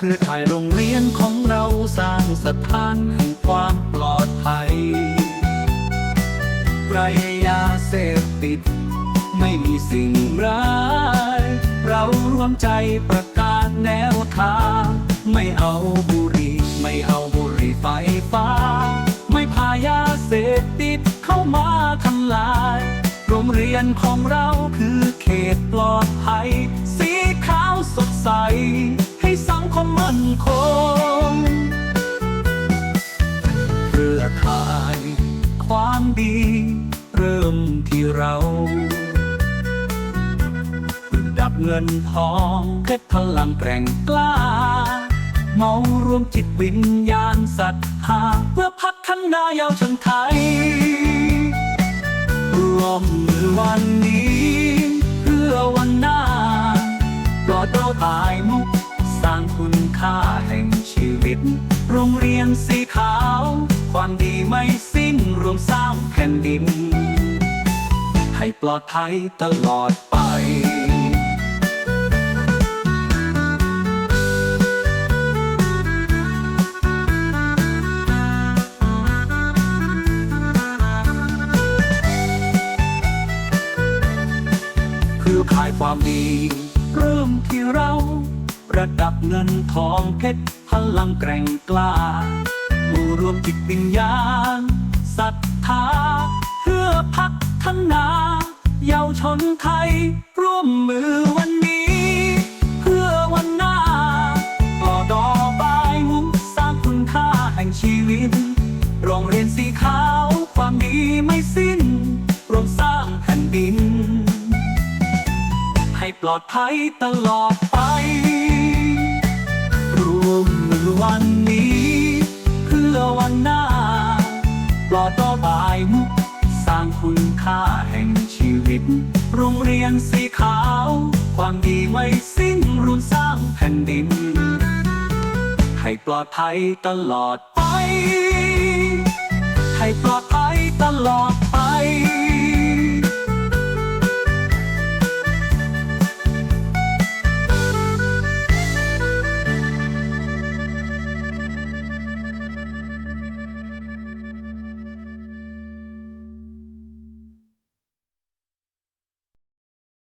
เครือข่ายโรงเรียนของเราสร้างสถานแห่งความปลอดภัยไรยาเสพติด ไม่มีสิ่งร้าย เรารวมใจประกาศแนวทาง ไม่เอาบุหรี่ไม่เอาบุหรี่ไฟฟ้า ไม่พายาเสพติดเข้ามาทำลาย โรงเรียนของเราคือ เงินทองเพชรพลังแกร่งกล้า เมารวมจิตวิญญาณศรัทธาเพื่อพัฒนายาวชนไทยรวมมือวันนี้ เพื่อวันหน้าปลอดเราตายมุก สร้างคุณค่าแห่งชีวิต โรงเรียนสีขาว ความดีไม่สิ้นรวมสร้างแผ่นดิน ให้ปลอดภัยตลอดไปือขายความดี เริ่มที่เรา ระดับเงินทองเพชรพลังแกร่งกล้าผู้รวมจิตวิญญาณศรัทธาเพื่อพัฒนา เยาวชนไทย ร่วมมือวันนี้ เพื่อวันหน้าก่อดอบายมุกสร้างคุณค่าแห่งชีวิตโรงเรียนสีขาวความดีไม่ ลอดภัยตลอดไป รวมมือวันนี้ เพื่อวันหน้า ปลอดต่อบายมุก สร้างคุณค่าแห่งชีวิต โรงเรียนสีขาว ความดีไม่สิ้นรุ่นสร้างแผ่นดิน ให้ปลอดภัยตลอดไป ให้ปลอด